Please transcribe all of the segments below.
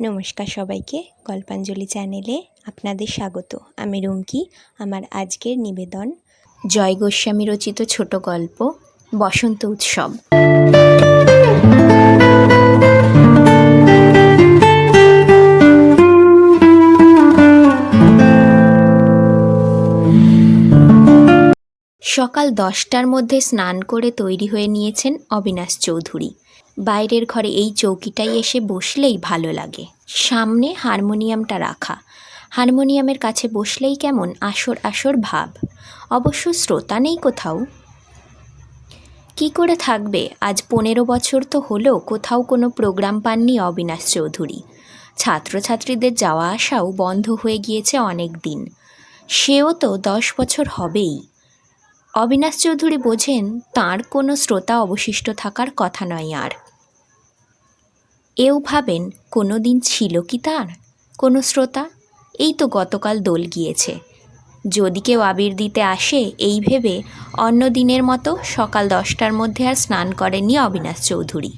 নমস্কার সবাইকে গল্পাঞ্জলি চ্যানেলে আপনাদের স্বাগত। আমি রুমকি, আমার আজকের নিবেদন জয় গোস্বামী রচিত ছোট গল্প, বসন্ত উৎসব। সকাল দশটার মধ্যে স্নান করে তৈরি হয়ে নিয়েছেন অবিনাশ চৌধুরী। বাইরের ঘরে এই চৌকিটাই এসে বসলেই ভালো লাগে। সামনে হারমোনিয়ামটা রাখা। হারমোনিয়ামের কাছে বসলেই কেমন আসর আসর ভাব। অবশ্য শ্রোতা নেই কোথাও। কি করে থাকবে? আজ পনেরো বছর তো হলো, কোথাও কোনো প্রোগ্রাম পাননি অবিনাশ চৌধুরী। ছাত্রছাত্রীদের যাওয়া আসাও বন্ধ হয়ে গিয়েছে অনেক দিন। সেও তো দশ বছর হবেই। অবিনাশ চৌধুরী বোঝেন, তার কোনো শ্রোতা অবশিষ্ট থাকার কথা নয় আর। এও ভাবেন কোনো দিন ছিল কি তার? কোনো শ্রোতা? এই তো গতকাল দোল গিয়েছে। যদি কেউ আবির দিতে আসে, এই ভেবে অন্য দিনের মতো সকাল দশটার মধ্যে আর স্নান করেনি অবিনাশ চৌধুরী।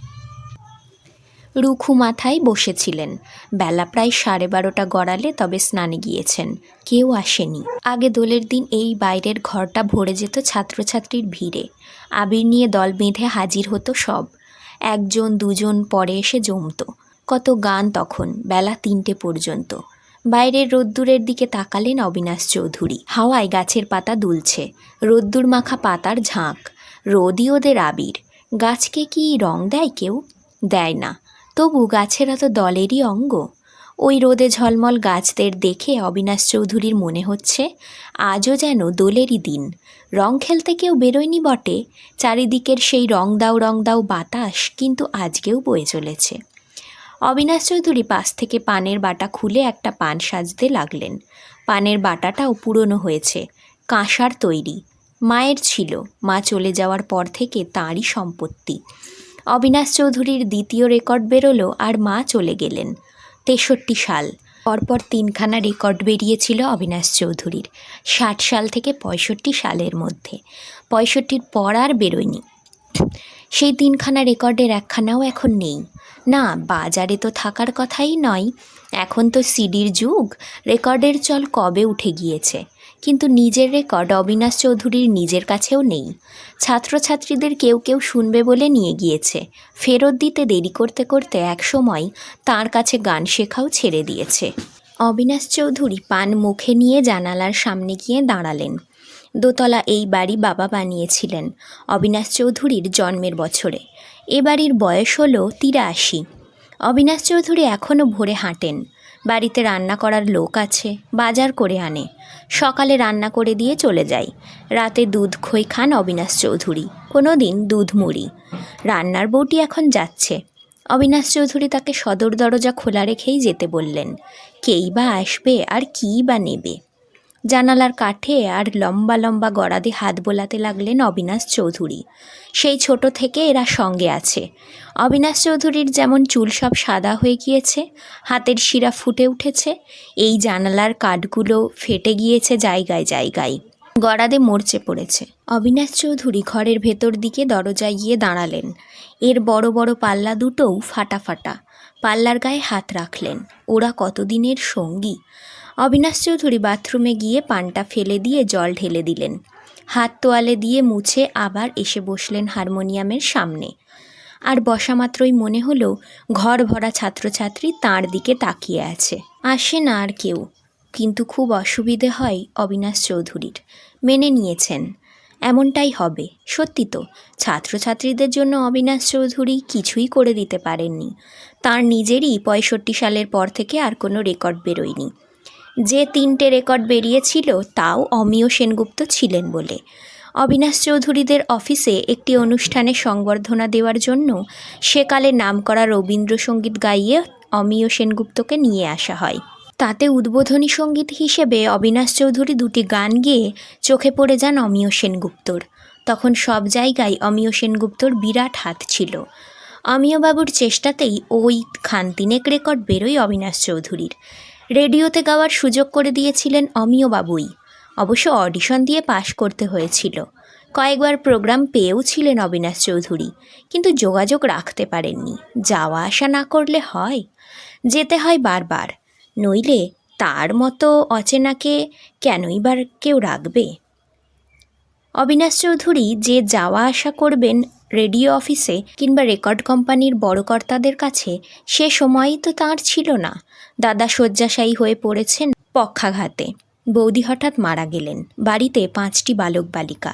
রুখু মাথায় বসেছিলেন। বেলা প্রায় সাড়ে বারোটা গড়ালে তবে স্নানে গিয়েছেন। কেউ আসেনি। আগে দোলের দিন এই বাইরের ঘরটা ভরে যেত ছাত্রছাত্রীর ভিড়ে। আবির নিয়ে দল বেঁধে হাজির হতো সব। একজন, দুজন পরে এসে জমতো। কত গান তখন, বেলা তিনটে পর্যন্ত। বাইরের রোদ্দুরের দিকে তাকালেন অবিনাশ চৌধুরী। হাওয়ায় গাছের পাতা দুলছে। রোদ্দুর মাখা পাতার ঝাঁক। রোদই ওদের আবির। গাছকে কি রং দেয় কেউ? দেয় না। তবু গাছেরা তো দলেরই অঙ্গ। ওই রোদে ঝলমল গাছদের দেখে অবিনাশ চৌধুরীর মনে হচ্ছে, আজও যেন দোলেরই দিন। রং খেলতে কেউ বেরোয়নি বটে, চারিদিকের সেই রং দাও রং দাও বাতাস কিন্তু আজকেও বয়ে চলেছে। অবিনাশ চৌধুরী পাশ থেকে পানের বাটা খুলে একটা পান সাজতে লাগলেন। পানের বাটাটাও পুরনো হয়েছে, কাঁসার তৈরি। মায়ের ছিল, মা চলে যাওয়ার পর থেকে তাঁরই সম্পত্তি। অবিনাশ চৌধুরীর দ্বিতীয় রেকর্ড বেরোলো আর মা চলে গেলেন। তেষট্টি সাল। পরপর তিনখানা রেকর্ড বেরিয়েছিল অবিনাশ চৌধুরীর, ষাট সাল থেকে পঁয়ষট্টি সালের মধ্যে। পঁয়ষট্টির পর আর বেরোয়নি। সেই তিনখানা রেকর্ডের একখানাও এখন নেই। না, বাজারে তো থাকার কথাই নয়। এখন তো সিডির যুগ। রেকর্ডের চল কবে উঠে গিয়েছে? কিন্তু নিজের রেকর্ড অবিনাশ চৌধুরীর নিজের কাছেও নেই। ছাত্রছাত্রীদের কেউ কেউ শুনবে বলে নিয়ে গিয়েছে। ফেরত দিতে দেরি করতে করতে একসময় তার কাছে গান শেখাও ছেড়ে দিয়েছে। অবিনাশ চৌধুরী পান মুখে নিয়ে জানালার সামনে গিয়ে দাঁড়ালেন। দোতলা এই বাড়ি বাবা বানিয়েছিলেন অবিনাশ চৌধুরীর জন্মের বছরে। এ বাড়ির বয়স হলো তিরাশি। অবিনাশ চৌধুরী এখনও ভোরে হাঁটেন। বাড়িতে রান্না করার লোক আছে, বাজার করে আনে। সকালে রান্না করে দিয়ে চলে যায় রাতে দুধ খই খান অবিনাশ চৌধুরী। কোনো দিন দুধ মুড়ি। রান্নার বউটি এখন যাচ্ছে। অবিনাশ চৌধুরী তাকে সদর দরজা খোলা রেখেই যেতে বললেন, কেই বা আসবে আর কী বা নেবে? জানালার কাঠে আর লম্বা লম্বা গড়াদে হাত বোলাতে লাগলেন অবিনাশ চৌধুরী। সেই ছোট থেকে এরা সঙ্গে আছে। অবিনাশ চৌধুরীর যেমন চুল সব সাদা হয়ে গিয়েছে, হাতের শিরা ফুটে উঠেছে, এই জানালার কাঠগুলো ফেটে গিয়েছে জায়গায় জায়গায়। গড়াদে মরচে পড়েছে। অবিনাশ চৌধুরী ঘরের ভেতর দিকে দরজায় গিয়ে দাঁড়ালেন। এর বড় বড় পাল্লা দুটোও ফাটা ফাটা। পাল্লার গায়ে হাত রাখলেন। ওরা কতদিনের সঙ্গী? অবিনাশ চৌধুরী বাথরুমে গিয়ে পানটা ফেলে দিয়ে জল ঢেলে দিলেন। হাত তোয়ালে দিয়ে মুছে আবার এসে বসলেন হারমোনিয়ামের সামনে। আর বসা মাত্রই মনে হলো ঘর ভরা ছাত্রছাত্রী তাঁর দিকে তাকিয়ে আছে। আসে না আর কেউ। কিন্তু খুব অসুবিধে হয় অবিনাশ চৌধুরীর। মেনে নিয়েছেন। এমনটাই হবে। সত্যি তো, ছাত্রছাত্রীদের জন্য অবিনাশ চৌধুরী কিছুই করে দিতে পারেননি। তার নিজেরই পঁয়ষট্টি সালের পর থেকে আর কোনো রেকর্ড বেরোয়নি। যে তিনটে রেকর্ড বেরিয়েছিল, তাও অমিয় সেনগুপ্ত ছিলেন বলে। অবিনাশ চৌধুরীদের অফিসে একটি অনুষ্ঠানে সংবর্ধনা দেওয়ার জন্য সেকালে নামকরা রবীন্দ্রসঙ্গীত গাইয়ে অমিয় সেনগুপ্তকে নিয়ে আসা হয়। তাতে উদ্বোধনী সংগীত হিসেবে অবিনাশ চৌধুরী দুটি গান গেয়ে চোখে পড়ে যান অমিয় সেনগুপ্তর। তখন সব জায়গায় অমিয় সেনগুপ্তর বিরাট হাত ছিল। অমিয়বাবুর চেষ্টাতেই ওই খান তিনেক রেকর্ড বেরোয় অবিনাশ চৌধুরীর। রেডিওতে গাওয়ার সুযোগ করে দিয়েছিলেন অমিয় বাবুই। অবশ্য অডিশন দিয়ে পাশ করতে হয়েছিল। কয়েকবার প্রোগ্রাম পেয়েও ছিলেন অবিনাশ চৌধুরী, কিন্তু যোগাযোগ রাখতে পারেননি। যাওয়া আসা না করলে হয়? যেতে হয় বারবার। নইলে তার মতো অচেনাকে কেনই বার কেউ রাখবে? অবিনাশ চৌধুরী যে যাওয়া আসা করবেন রেডিও অফিসে কিংবা রেকর্ড কোম্পানির বড় কর্তাদের কাছে সে সময়ই তো তাঁর ছিল না। দাদা শয্যাশায়ী হয়ে পড়েছেন পক্ষাঘাতে। বৌদি হঠাৎ মারা গেলেন। বাড়িতে পাঁচটি বালক বালিকা।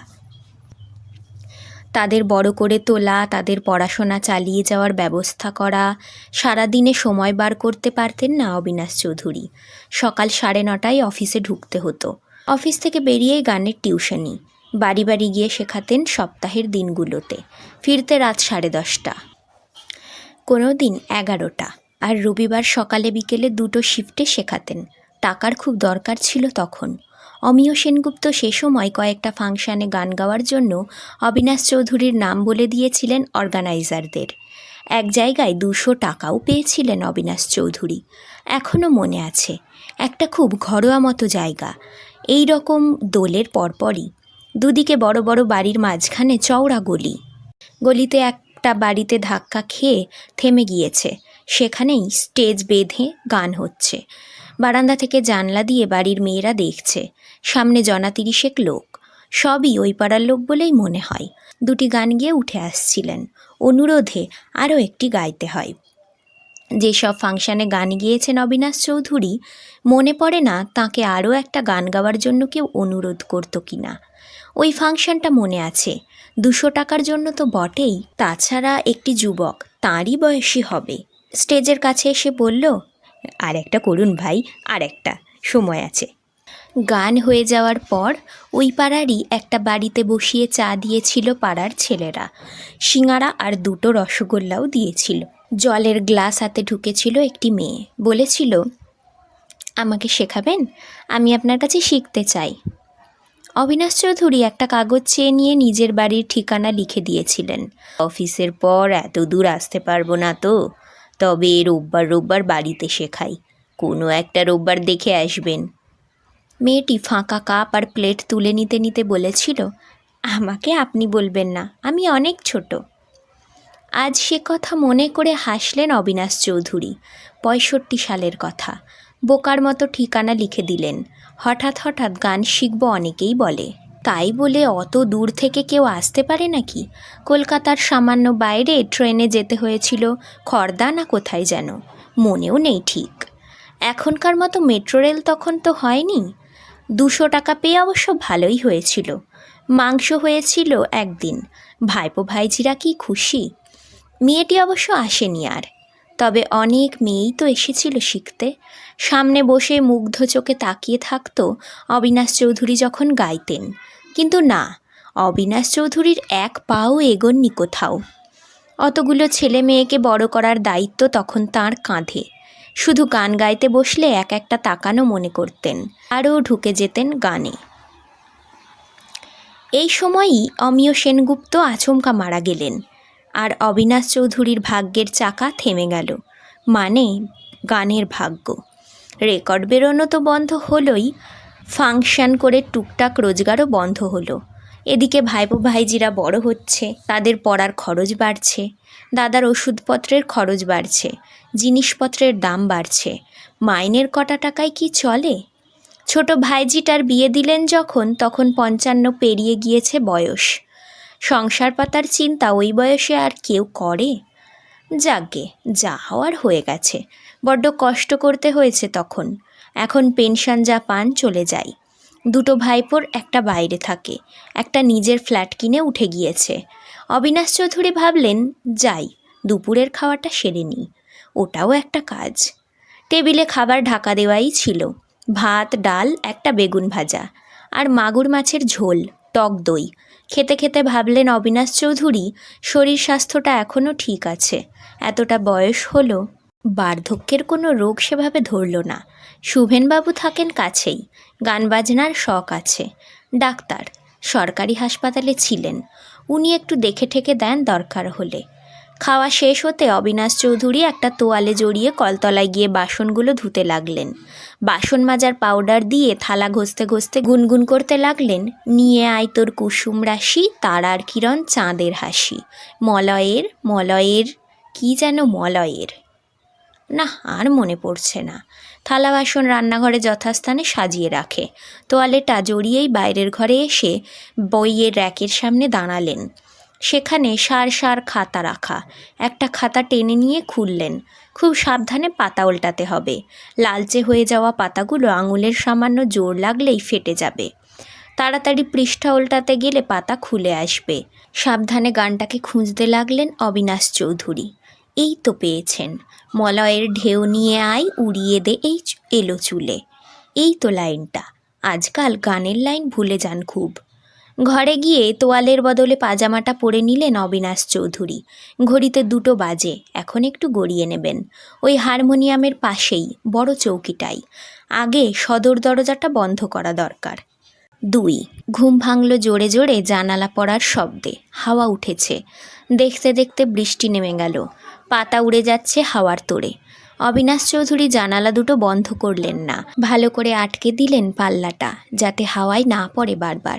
তাদের বড় করে তোলা, তাদের পড়াশোনা চালিয়ে যাওয়ার ব্যবস্থা করা, সারাদিনে সময় বার করতে পারতেন না অবিনাশ চৌধুরী। সকাল সাড়ে নটায় অফিসে ঢুকতে হতো। অফিস থেকে বেরিয়েই গানের টিউশনি। বাড়ি বাড়ি গিয়ে শেখাতেন সপ্তাহের দিনগুলোতে। ফিরতে রাত সাড়ে দশটা। কোনো দিন এগারোটা। আর রবিবার সকালে বিকেলে দুটো শিফটে শেখাতেন। টাকার খুব দরকার ছিল তখন। অমিয় সেনগুপ্ত সে সময় কয়েকটা ফাংশানে গান গাওয়ার জন্য অবিনাশ চৌধুরীর নাম বলে দিয়েছিলেন অর্গানাইজারদের। এক জায়গায় দুশো টাকাও পেয়েছিলেন অবিনাশ চৌধুরী। এখনও মনে আছে। একটা খুব ঘরোয়া মতো জায়গা। এই রকম দোলের পরপরই দুদিকে বড় বড় বাড়ির মাঝখানে চওড়া গলি। গলিতে একটা বাড়িতে ধাক্কা খেয়ে থেমে গিয়েছে। সেখানেই স্টেজ বেঁধে গান হচ্ছে। বারান্দা থেকে জানলা দিয়ে বাড়ির মেয়েরা দেখছে। সামনে জনা তিরিশেক লোক। সবই ওই পাড়ার লোক বলেই মনে হয়। দুটি গান গিয়ে উঠে আসছিলেন। অনুরোধে আরও একটি গাইতে হয়। যেসব ফাংশানে গান গিয়েছেন অবিনাশ চৌধুরী, মনে পড়ে না তাকে আরও একটা গান গাওয়ার জন্য কেউ অনুরোধ করতো কি না ওই ফাংশনটা মনে আছে। দুশো টাকার জন্য তো বটেই। তাছাড়া একটি যুবক, তাঁরই বয়সী হবে। স্টেজের কাছে এসে বলল আর একটা করুন ভাই আর একটা সময় আছে। গান হয়ে যাওয়ার পর ওই পাড়ারই একটা বাড়িতে বসিয়ে চা দিয়েছিল পাড়ার ছেলেরা। সিঙাড়া আর দুটো রসগোল্লাও দিয়েছিল। জলের গ্লাস হাতে ঢুকেছিল একটি মেয়ে। বলেছিল, আমাকে শেখাবেন? আমি আপনার কাছে শিখতে চাই। অবিনাশ চৌধুরী একটা কাগজ চেয়ে নিয়ে নিজের বাড়ির ঠিকানা লিখে দিয়েছিলেন। অফিসের পর এত দূর আসতে পারব না তো। তবে রোববার রোববার বাড়িতে শেখাই। কোনো একটা রোববার দেখে আসবেন। মেয়েটি ফাঁকা কাপ আর প্লেট তুলে নিতে নিতে বলেছিল, আমাকে আপনি বলবেন না, আমি অনেক ছোট। আজ সে কথা মনে করে হাসলেন অবিনাশ চৌধুরী। পঁয়ষট্টি সালের কথা। বোকার মতো ঠিকানা লিখে দিলেন। হঠাৎ হঠাৎ গান শিখব অনেকেই বলে। তাই বলে অত দূর থেকে কেউ আসতে পারে নাকি? কলকাতার সামান্য বাইরে ট্রেনে যেতে হয়েছিল, খর্দা না কোথায় যেন? মনেও নেই ঠিক। এখনকার মতো মেট্রো রেল তখন তো হয়নি। দুশো টাকা পেয়ে অবশ্য ভালোই হয়েছিল। মাংস হয়েছিল একদিন। ভাইপো ভাইজিরা কি খুশি? মেয়েটি অবশ্য আসেনি আর। তবে অনেক মেয়েই তো এসেছিল শিখতে। সামনে বসে মুগ্ধ চোখে তাকিয়ে থাকতো অবিনাশ চৌধুরী যখন গাইতেন। কিন্তু না, অবিনাশ চৌধুরীর এক পাও এগোননি কোথাও। অতগুলো ছেলে মেয়েকে বড় করার দায়িত্ব তখন তার কাঁধে। শুধু গান গাইতে বসলে এক একটা তাকানো মনে করতেন, আরও ঢুকে যেতেন গানে। এই সময়ই অমিয় সেনগুপ্ত আচমকা মারা গেলেন। আর অবিনাশ চৌধুরীর ভাগ্যের চাকা থেমে গেল। মানে গানের ভাগ্য। রেকর্ড বেরোনো তো বন্ধ হলোই, ফাংশন করে টুকটাক রোজগারও বন্ধ হলো। এদিকে ভাইপো ভাইজিরা বড় হচ্ছে, তাদের পড়ার খরচ বাড়ছে, দাদার ওষুধপত্রের খরচ বাড়ছে, জিনিসপত্রের দাম বাড়ছে, মাইনের কটা টাকায় কি চলে? ছোট ভাইজিটার বিয়ে দিলেন যখন, তখন পঞ্চান্ন পেরিয়ে গিয়েছে বয়স। সংসার পাতার চিন্তা ওই বয়সে আর কেউ করে? যাকে যা হওয়ার হয়ে গেছে। বড্ড কষ্ট করতে হয়েছে তখন। এখন পেনশন যা পান চলে যায়। দুটো ভাইপোর একটা বাইরে থাকে, একটা নিজের ফ্ল্যাট কিনে উঠে গিয়েছে। অবিনাশ চৌধুরী ভাবলেন, যাই, দুপুরের খাওয়াটা সেরে নিই। ওটাও একটা কাজ। টেবিলে খাবার ঢাকা দেওয়াই ছিল। ভাত, ডাল, একটা বেগুন ভাজা। আর মাগুর মাছের ঝোল, টক দই। খেতে খেতে ভাবলেন অবিনাশ চৌধুরী, শরীর স্বাস্থ্যটা এখনও ঠিক আছে। এতটা বয়স হলো, বার্ধক্যের কোনো রোগ সেভাবে ধরল না। শুভেনবাবু থাকেন কাছেই, গান বাজনার শখ আছে। ডাক্তার, সরকারি হাসপাতালে ছিলেন। উনি একটু দেখে ঠেকে দেন দরকার হলে। খাওয়া শেষ হতে অবিনাশ চৌধুরী একটা তোয়ালে জড়িয়ে কলতলায় গিয়ে বাসনগুলো ধুতে লাগলেন। বাসন মাজার পাউডার দিয়ে থালা ঘষতে ঘষতে গুনগুন করতে লাগলেন, নিয়ে আয় তোর কুসুম রাশি তারার কিরণ চাঁদের হাসি। মলয়ের মলয়ের, কি যেন মলয়ের। না, আর মনে পড়ছে না। থালা বাসন রান্নাঘরে যথাস্থানে সাজিয়ে রাখে। তোয়ালেটা জড়িয়েই বাইরের ঘরে এসে বইয়ের র্যাকের সামনে দাঁড়ালেন। সেখানে সার সার খাতা রাখা। একটা খাতা টেনে নিয়ে খুললেন। খুব সাবধানে পাতা উল্টাতে হবে। লালচে হয়ে যাওয়া পাতাগুলো আঙুলের সামান্য জোর লাগলেই ফেটে যাবে। তাড়াতাড়ি পৃষ্ঠা উল্টাতে গেলে পাতা খুলে আসবে। সাবধানে গানটাকে খুঁজতে লাগলেন অবিনাশ চৌধুরী। এই তো পেয়েছেন। মলয়ের ঢেউ নিয়ে আয়, উড়িয়ে দে এই এলো চুলে। এই তো লাইনটা। আজকাল গানের লাইন ভুলে যান খুব। ঘরে গিয়ে তোয়ালের বদলে পাজামাটা পরে নিলেন অবিনাশ চৌধুরী। ঘড়িতে দুটো বাজে, এখন একটু গড়িয়ে নেবেন। ওই হারমোনিয়ামের পাশেই, বড় চৌকিটাই। আগে সদর দরজাটা বন্ধ করা দরকার। দুই, ঘুম ভাঙল জোরে জোরে জানালা পড়ার শব্দে, হাওয়া উঠেছে। দেখতে দেখতে বৃষ্টি নেমে গেল। পাতা উড়ে যাচ্ছে হাওয়ার তোড়ে অবিনাশ চৌধুরী জানালা দুটো বন্ধ করলেন না। ভালো করে আটকে দিলেন পাল্লাটা, যাতে হাওয়ায় না পড়ে বারবার।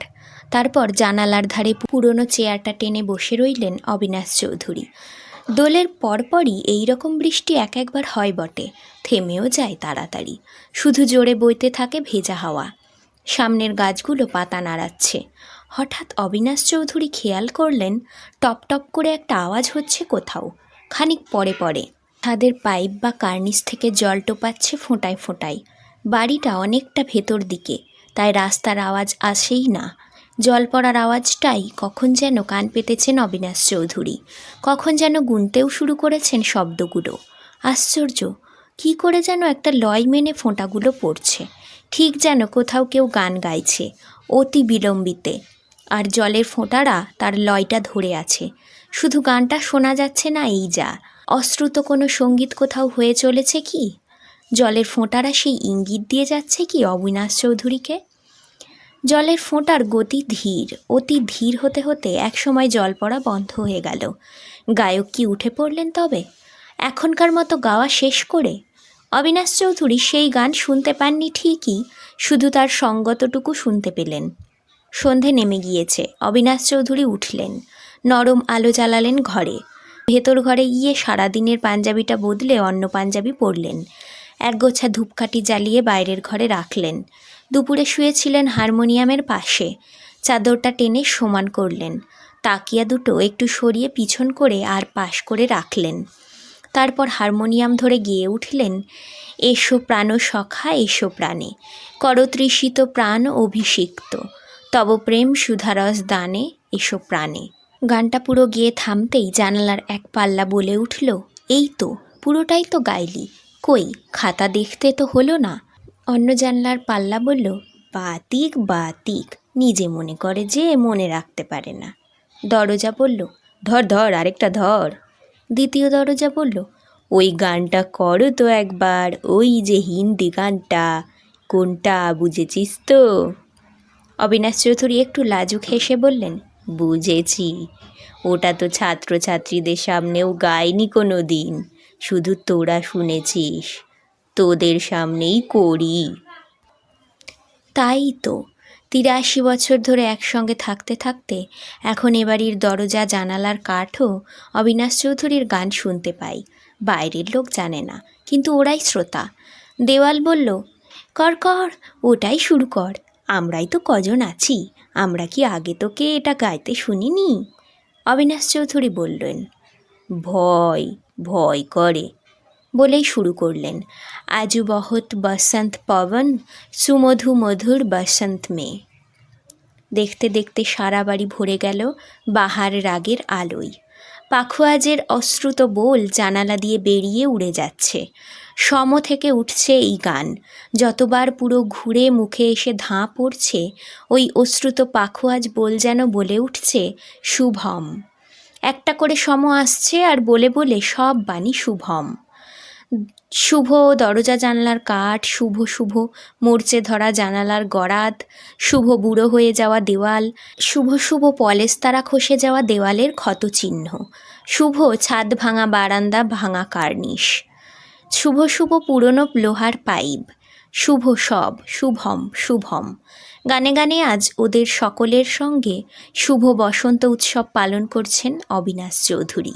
তারপর জানালার ধারে পুরনো চেয়ারটা টেনে বসে রইলেন অবিনাশ চৌধুরী। দোলের পরপরই এই রকম বৃষ্টি এক একবার হয় বটে, থেমেও যায় তাড়াতাড়ি। শুধু জোরে বইতে থাকে ভেজা হাওয়া। সামনের গাছগুলো পাতা নাড়াচ্ছে। হঠাৎ অবিনাশ চৌধুরী খেয়াল করলেন, টপ টপ করে একটা আওয়াজ হচ্ছে কোথাও, খানিক পরে পরে। ছাদের পাইপ বা কার্নিস থেকে জল টোপাচ্ছে ফোঁটায় ফোঁটায়। বাড়িটা অনেকটা ভেতর দিকে, তাই রাস্তার আওয়াজ আসেই না। জল পড়ার আওয়াজটাই কখন যেন কান পেতেছেন অবিনাশ চৌধুরী। কখন যেন গুনতেও শুরু করেছেন শব্দগুলো। আশ্চর্য, কি করে যেন একটা লয় মেনে ফোঁটাগুলো পড়ছে। ঠিক যেন কোথাও কেউ গান গাইছে, অতি বিলম্বিতে। আর জলের ফোঁটারা তার লয়টা ধরে আছে। শুধু গানটা শোনা যাচ্ছে না এই যা। অশ্রুত কোনো সংগীত কোথাও হয়ে চলেছে কি? জলের ফোঁটারা সেই ইঙ্গিত দিয়ে যাচ্ছে কি অবিনাশ চৌধুরীকে? জলের ফোঁটার গতি ধীর। অতি ধীর হতে হতে একসময় জল পড়া বন্ধ হয়ে গেল। গায়ক কি উঠে পড়লেন তবে? এখনকার মতো গাওয়া শেষ করে? অবিনাশ চৌধুরী সেই গান শুনতে পাননি ঠিকই, শুধু তার সঙ্গতটুকু শুনতে পেলেন। সন্ধে নেমে গিয়েছে, অবিনাশ চৌধুরী উঠলেন। নরম আলো জ্বালালেন ঘরে। ভেতর ঘরে গিয়ে সারাদিনের পাঞ্জাবিটা বদলে অন্য পাঞ্জাবি পরলেন। একগোছা ধূপকাঠি জ্বালিয়ে বাইরের ঘরে রাখলেন। দুপুরে শুয়েছিলেন হারমোনিয়ামের পাশে। চাদরটা টেনে সমান করলেন। তাকিয়া দুটো একটু সরিয়ে পিছন করে আর পাশ করে রাখলেন। তারপর হারমোনিয়াম ধরে গিয়ে উঠলেন, এসো প্রাণ সখা, এসো প্রাণে। করতৃষিত প্রাণ অভিষিক্ত। তব প্রেম সুধারস দানে, এসো প্রাণে। গানটা পুরো গিয়ে থামতেই জানালার এক পাল্লা বলে উঠল, এই তো, পুরোটাই তো গাইলি। কই, খাতা দেখতে তো হলো না। অন্য জানলার পাল্লা বলল, বাতিক বাতিক। নিজে মনে করে যে মনে রাখতে পারে না। দরজা বলল, ধর ধর, আরেকটা ধর। দ্বিতীয় দরজা বলল, ওই গানটা করো তো একবার, ওই যে হিন্দি গানটা, কোনটা বুঝেছিস তো? অবিনাশ চৌধুরী একটু লাজুক হেসে বললেন, বুঝেছি। ওটা তো ছাত্রছাত্রীদের সামনেও গায়নি কোনো দিন শুধু তোরা শুনেছিস। তোদের সামনেই করি। তাই তো, তিরাশি বছর ধরে একসঙ্গে থাকতে থাকতে এখন এ বাড়ির দরজা, জানালার কাঠও অবিনাশ চৌধুরীর গান শুনতে পাই। বাইরের লোক জানে না, কিন্তু ওরাই শ্রোতা। দেওয়াল বলল, কর কর, ওটাই শুরু কর, আমরাই তো কজন আছি, আমরা কি আগে তোকে এটা গাইতে শুনিনি? অবিনাশ চৌধুরী বললেন, ভয় ভয় করে বলেই শুরু করলেন। আজু বহুত বসন্ত পবন, সুমধু মধুর বসন্ত মে। দেখতে দেখতে সারা বাড়ি ভরে গেল বাহার রাগের আলোয়। পাখোয়াজের অশ্রুত বোল জানালা দিয়ে বেরিয়ে উড়ে যাচ্ছে। সম থেকে উঠছে এই গান। যতবার পুরো ঘুরে মুখে এসে ধাঁ পড়ছে, ওই অশ্রুত পাখোয়াজ বোল যেন বলে উঠছে, শুভম। একটা করে সম আসছে আর বলে বলে সব বাণী শুভম। শুভ দরজা জানলার কাঠ, শুভ শুভ মরচে ধরা জানালার গড়াত শুভ বুড়ো হয়ে যাওয়া দেওয়াল, শুভ শুভ পলেস্তারা খসে যাওয়া দেওয়ালের ক্ষতচিহ্ন, শুভ ছাদ ভাঙা বারান্দা ভাঙা কার্নিশ, শুভ শুভ পুরনো লোহার পাইপ, শুভ সব, শুভম শুভম। গানে গানে আজ ওদের সকলের সঙ্গে শুভ বসন্ত উৎসব পালন করছেন অবিনাশ চৌধুরী।